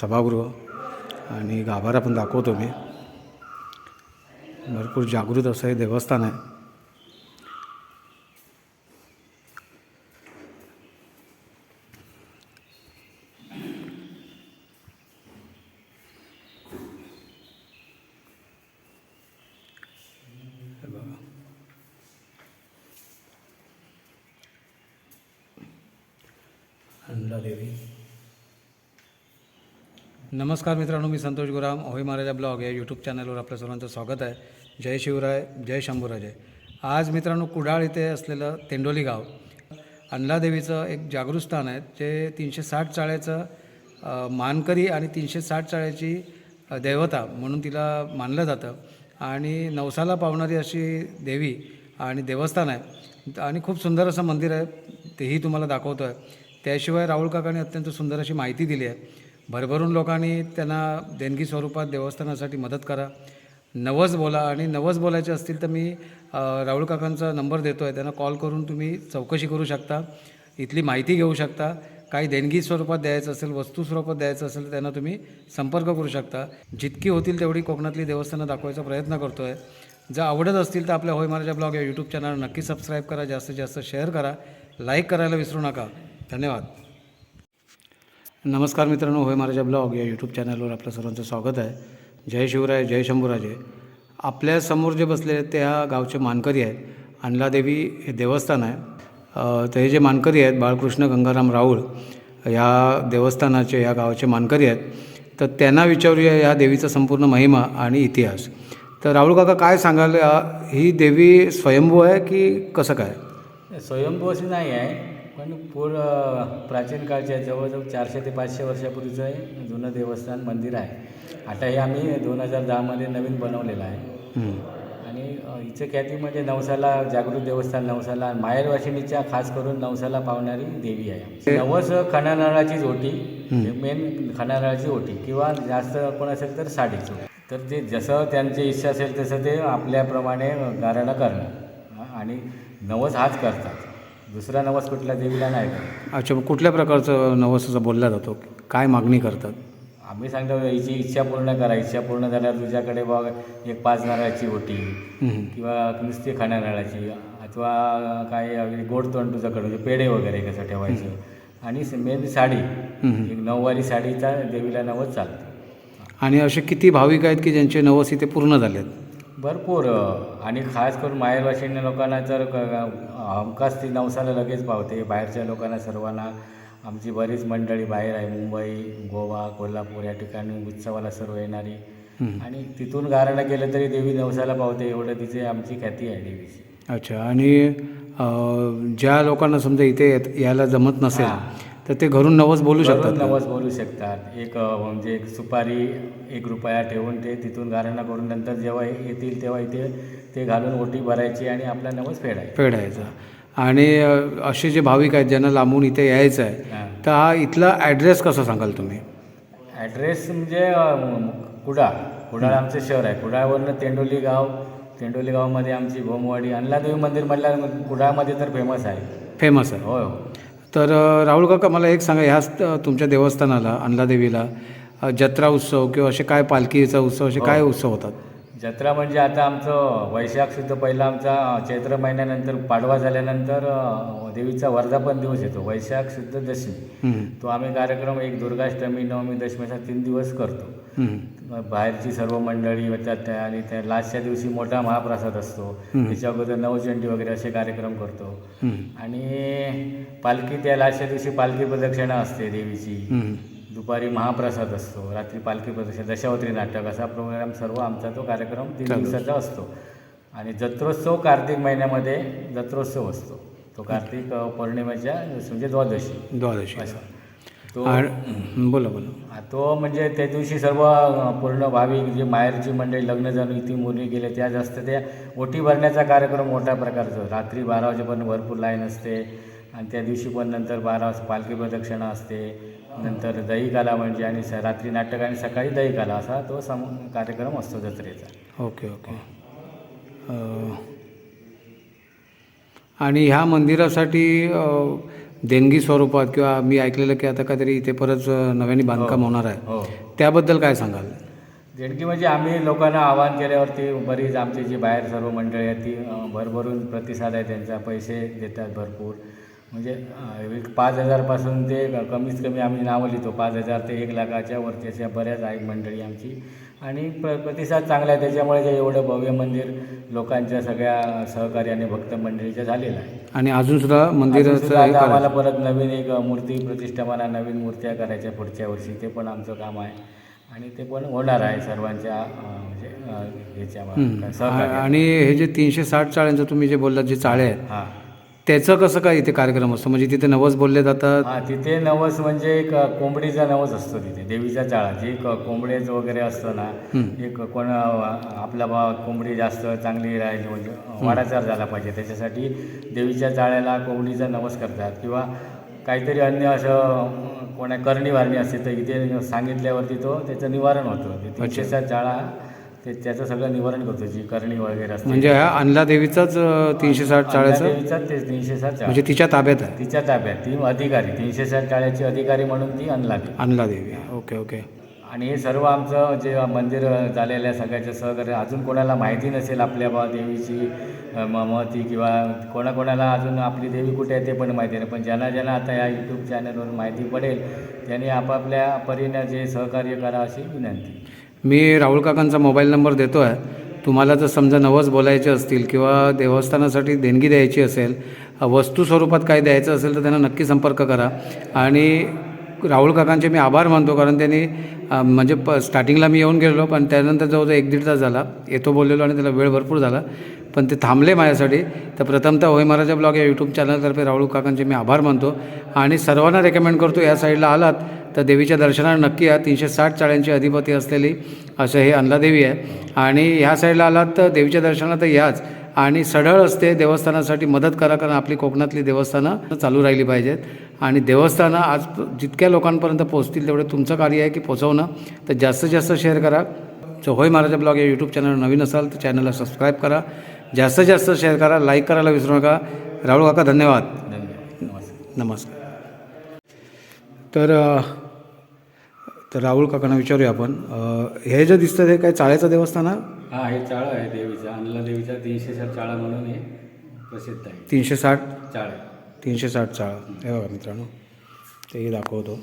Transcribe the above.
सभागृह आणि गाभारा पण दाखवतो मी. भरपूर जागृत असं हे देवस्थान आहे. हे बघा. नमस्कार मित्रांनो मी संतोष गुराम होय महाराजा ब्लॉग या यूट्यूब चॅनलवर आपल्या सर्वांचं स्वागत आहे. जय शिवराय जय शंभूराजय आज मित्रांनो कुडाळ इथे असलेलं तेंडोली गाव अंडादेवीचं एक जागृत स्थान आहे जे तीनशे साठ चाळ्याचं मानकरी आणि तीनशे साठ चाळ्याची दैवता देवता म्हणून तिला मानलं जातं. आणि नवसाला पावणारी अशी देवी आणि देवस्थान आहे. आणि खूप सुंदर असं मंदिर आहे तेही तुम्हाला दाखवतो आहे त्याशिवाय राहुल काकांनी अत्यंत सुंदर अशी माहिती दिली आहे. भरभरून लोकांनी त्यांना देणगी स्वरूपात देवस्थानासाठी मदत करा. नवस बोला आणि नवस बोलायचे असतील तर मी राहुल काकांचा नंबर देतो आहे त्यांना कॉल करून तुम्ही चौकशी करू शकता. इथली माहिती घेऊ शकता. काही देणगी स्वरूपात द्यायचं असेल वस्तू स्वरूपात द्यायचं असेल तर त्यांना तुम्ही संपर्क करू शकता. जितकी होतील तेवढी कोकणातली देवस्थानं दाखवायचा प्रयत्न करतो आहे जर आवडत असतील तर आपल्या होय महाराजा ब्लॉग या यूट्यूब चॅनल नक्की सबस्क्राईब करा. जास्तीत जास्त शेअर करा. लाईक करायला विसरू नका. धन्यवाद. नमस्कार मित्रांनो होय महाराजा ब्लॉग या यूट्यूब चॅनलवर आपलं सर्वांचं स्वागत आहे. जय शिवराय जय शंभूराजे. आपल्यासमोर जे बसले आहेत ते ह्या गावचे मानकरी आहेत. अंलादेवी हे देवस्थान आहे. तर हे जे मानकरी आहेत बाळकृष्ण गंगाराम राऊळ या देवस्थानाचे या गावाचे मानकरी आहेत. तर त्यांना विचारूया या देवीचा संपूर्ण महिमा आणि इतिहास. तर राहुल काका काय सांगाल? ही देवी स्वयंभू आहे की कसं काय? स्वयंभू अशी नाही आहे. पण पूर प्राचीन काळच्या जवळजवळ चारशे ते पाचशे वर्षापूर्वीचं हे जुनं देवस्थान मंदिर आहे. आता हे आम्ही दोन हजार दहामध्ये नवीन बनवलेलं आहे. आणि हिचं ख्याती म्हणजे नवसाला जागृत देवस्थान नवसाला माहेरवाशिनीच्या खास करून नवसाला पावणारी देवी आहे नवस खणानाळाचीच ओटी मेन खणानाळाची ओटी किंवा जास्त कोण असेल तर साडीची. तर ते जसं त्यांची इच्छा असेल तसं ते आपल्याप्रमाणे गारणं करणं. आणि नवस हाच करतात. दुसरा नवस कुठल्या देवीला नाही करत अच्छा मग कुठल्या प्रकारचं नवसाचा बोलला जातो? काय मागणी करतात? आम्ही सांगतो हिची इच्छा पूर्ण करा. इच्छा पूर्ण झाल्यावर तुझ्याकडे बघ एक पाच नारळाची ओटी. किंवा नुसती खाण्या नारळाची अथवा काय अगदी गोड तोंड तुझ्याकडे म्हणजे पेढे वगैरे कसं ठेवायचं. आणि मेन साडी. एक नऊवारी साडीचा देवीला नवस चालतं. आणि असे किती भाविक आहेत की ज्यांचे नवस इथे पूर्ण झालेत? भरपूर आणि खास करून माहेरवाशिन्य लोकांना तर हमखास ती नवसाला लगेच पावते बाहेरच्या लोकांना सर्वांना आमची बरीच मंडळी बाहेर आहे मुंबई गोवा कोल्हापूर या ठिकाणी उत्सवाला सर्व येणारी. आणि तिथून गारणं केलं तरी देवी नवसाला पावते एवढं तिचे आमची ख्याती आहे देवीची अच्छा आणि ज्या लोकांना समजा इथे येत- यायला जमत नसेल. तर ते घरून नवस बोलू शकतात? नवस बोलू शकतात. एक म्हणजे एक सुपारी एक रुपया ठेवून ते तिथून गारणं करून नंतर जेव्हा येतील तेव्हा इथे ते घालून ओटी भरायची आणि आपला नवस फेडायचा. फेडायचा. आणि असे जे भाविक आहेत ज्यांना लांबून इथे यायचं आहे. तर हा इथला ॲड्रेस कसा सांगाल तुम्ही? ॲड्रेस म्हणजे कुडाळ. कुडाळ आमचं शहर आहे. कुडाळवरनं तेंडोली गाव तेंडोली गावामध्ये आमची भोमवाडी अंलादेवी मंदिर म्हटलं कुडाळमध्ये तर फेमस आहे. फेमस आहे. होय हो तर राहुल काका मला एक सांगा ह्याच तुमच्या देवस्थानाला अंलादेवीला अं, जत्रा उत्सव किंवा असे काय पालखीचा उत्सव असे काय उत्सव होतात? जत्रा म्हणजे आता आमचं वैशाख शुद्ध पहिला आमचा चैत्र महिन्यानंतर पाडवा झाल्यानंतर देवीचा वर्धापन दिवस येतो वैशाख शुद्ध दशमी. तो आम्ही कार्यक्रम एक दुर्गाष्टमी नवमी दशमी असा तीन दिवस करतो. बाहेरची सर्व मंडळी येतात त्या आणि त्या लास्टच्या दिवशी मोठा महाप्रसाद असतो. त्याच्या अगोदर नवचंडी वगैरे असे कार्यक्रम करतो. आणि पालखी त्या लास्टच्या दिवशी पालखी प्रदक्षिणा असते देवीची. दुपारी महाप्रसाद असतो रात्री पालखी प्रदक्षिणा दशावत्री नाटक असा प्रोग्राम सर्व आमचा तो कार्यक्रम तीन दिवसाचा असतो. आणि जत्रोत्सव कार्तिक महिन्यामध्ये जत्रोत्सव असतो. तो कार्तिक पौर्णिमेच्या म्हणजे द्वादशी. द्वादशी. असा. तो बोला बोला. तो म्हणजे त्या दिवशी सर्व पूर्ण भाविक जे माहेरची मंडळी लग्न जाणून इथे मुली गेले त्या जास्त त्या ओटी भरण्याचा कार्यक्रम मोठ्या प्रकारचा. रात्री बारा वाजेपर्यंत भरपूर लाईन असते. आणि त्या दिवशी पण नंतर बारा वाजता पालखी प्रदक्षिणा असते. नंतर दहीकाला म्हणजे आणि स रात्री नाटक आणि सकाळी दहीकाला असा तो सम कार्यक्रम असतो जत्रेचा. Okay okay. अं, आणि ह्या मंदिरासाठी अं, देणगी स्वरूपात किंवा मी ऐकलेलं की आता काहीतरी इथे परत अ, नव्याने बांधकाम होणार आहे. हो. त्याबद्दल काय सांगाल? देणगी म्हणजे आम्ही लोकांना आवाहन केल्यावरती बरीच आमची जी बाहेर सर्व मंडळी आहेत ती अं, भरभरून प्रतिसाद आहे त्यांचा. पैसे देतात भरपूर. म्हणजे पाच हजारपासून ते कमीत कमी आम्ही नावं लिहितो. पाच हजार ते एक लाखाच्या वरती अशा बऱ्याच आहेत मंडळी आमची. आणि प्र प्रतिसाद चांगला आहे. त्याच्यामुळे जे एवढं भव्य मंदिर लोकांच्या सगळ्या सहकार्याने भक्त मंडळीच्या झालेलं आहे. आणि अजून सुद्धा अजून मंदिराचं सुद्धा आता करा आम्हाला परत नवीन एक मूर्ती प्रतिष्ठापना नवीन मूर्त्या करायच्या पुढच्या वर्षी. ते पण आमचं काम आहे. आणि ते पण होणार आहे सर्वांच्या म्हणजे सहकार्य आणि हे जे तीनशे साठ चाळ्यांचं तुम्ही जे बोललात जे चाळे आहेत हां. त्याचं कसं काय इथे कार्यक्रम असतो? म्हणजे तिथे नवस बोलले जातात? हां तिथे नवस म्हणजे एक कोंबडीचा नवस असतो तिथे देवीचा चाळा. जे क- कोंबड्याचं वगैरे असतं ना एक कोण आपला बा कोंबडी जास्त चांगली राहिली म्हणजे वाढाचार झाला पाहिजे. त्याच्यासाठी देवीच्या चाळ्याला कोंबडीचा नवस करतात. किंवा काहीतरी अन्य असं कोणा करणी वारणी असते तर इथे सांगितल्यावरती तो त्याचं निवारण होतं. ते तीनशेचा चाळा ते त्याचं सगळं निवारण करतो जी करणी वगैरे असते. म्हणजे हा अंधला देवीचाच तीनशे साठ चाळ्याचं? देवीचा ते तीनशे चाळा म्हणजे तिच्या ताब्यात आहे? तिच्या ताब्यात. ती अधिकारी तीनशे सात चाळ्याची अधिकारी म्हणून ती ती अंधला देवी ओके ओके. आणि हे सर्व आमचं जे मंदिर झालेलं आहे सगळ्याचं सहकार्य अजून कोणाला माहिती नसेल आपल्या बा देवीची अ, म- महती किंवा कोणाकोणाला अजून आपली देवी कुठे आहे ते पण माहिती नाही. पण ज्यांना ज्यांना आता या यूट्यूब चॅनलवर माहिती पडेल त्यांनी आपापल्या परीनं जे सहकार्य करा अशी विनंती. मी राहुल काकांचा मोबाईल नंबर देतो आहे तुम्हाला जर समजा नवस बोलायचे असतील किंवा देवस्थानासाठी देणगी द्यायची असेल वस्तू स्वरूपात काय द्यायचं असेल तर त्यांना नक्की संपर्क करा. आणि राहुल काकांचे मी आभार मानतो कारण त्यांनी म्हणजे प स्टार्टिंगला मी येऊन गेलो पण त्यानंतर जवळजवळ एक दीड तास झाला. येतो बोललेलो आणि त्याला वेळ भरपूर झाला. पण ते थांबले माझ्यासाठी. तर प्रथमतः होय महाराजा ब्लॉग या यूट्यूब चॅनलतर्फे राहुल काकांचे मी आभार मानतो. आणि सर्वांना रेकमेंड करतो या साईडला आलात तर देवीच्या दर्शनाला नक्की या तीनशे साठ चाळ्यांची अधिपती असलेली असं हे अंधादेवी आहे. आणि ह्या साईडला आलात तर देवीच्या दर्शनाला तर याच. आणि सढळ असते देवस्थानासाठी मदत करा कारण आपली कोकणातली देवस्थानं चालू राहिली पाहिजेत. आणि देवस्थानं आज जितक्या लोकांपर्यंत पोहोचतील तेवढे तुमचं कार्य आहे की पोचवणं तर जास्तीत जास्त शेअर करा. जो होय महाराजा ब्लॉग या यूट्यूब चॅनल नवीन असाल तर चॅनलला सबस्क्राईब करा. जास्तीत जास्त शेअर करा लाईक करायला विसरू नका. राहुल काका धन्यवाद. धन्यवाद. नमस्कार. नमस्कार तर तर राहुल काकांना विचारूया आपण. हे जे दिसतं ते काय चाळ्याचं देवस्थान आहे? हा हे चाळं आहे देवीचा. अन्नला देवीचा तीनशे सात चाळा म्हणून हे प्रसिद्ध आहे. तीनशे साठ? चाळ. तीनशे साठ चाळा. हे बघा मित्रांनो तेही दाखवतो.